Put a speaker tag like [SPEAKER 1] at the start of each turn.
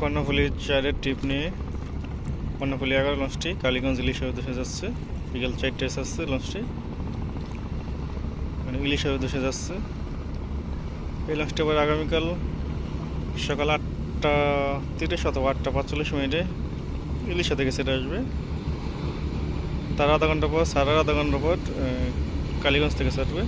[SPEAKER 1] কর্ণফুলি চারের ট্রিপ নিয়ে কর্ণফুলি এগারো লঞ্চটি কালীগঞ্জ ইলিশের উদ্দেশ্যে যাচ্ছে। বিকেল চারটে যাচ্ছে লঞ্চটি। মানে ইলিশের উদ্দেশ্যে যাচ্ছে। এই লঞ্চটি আবার আগামীকাল সকাল আটটা তিরিশ অথবা আটটা পাঁচচল্লিশ মিনিটে ইলিশা থেকে সেটা আসবে। তার আধা ঘণ্টা পর, সাড়ে আধা ঘণ্টা পর কালীগঞ্জ থেকে ছাড়বে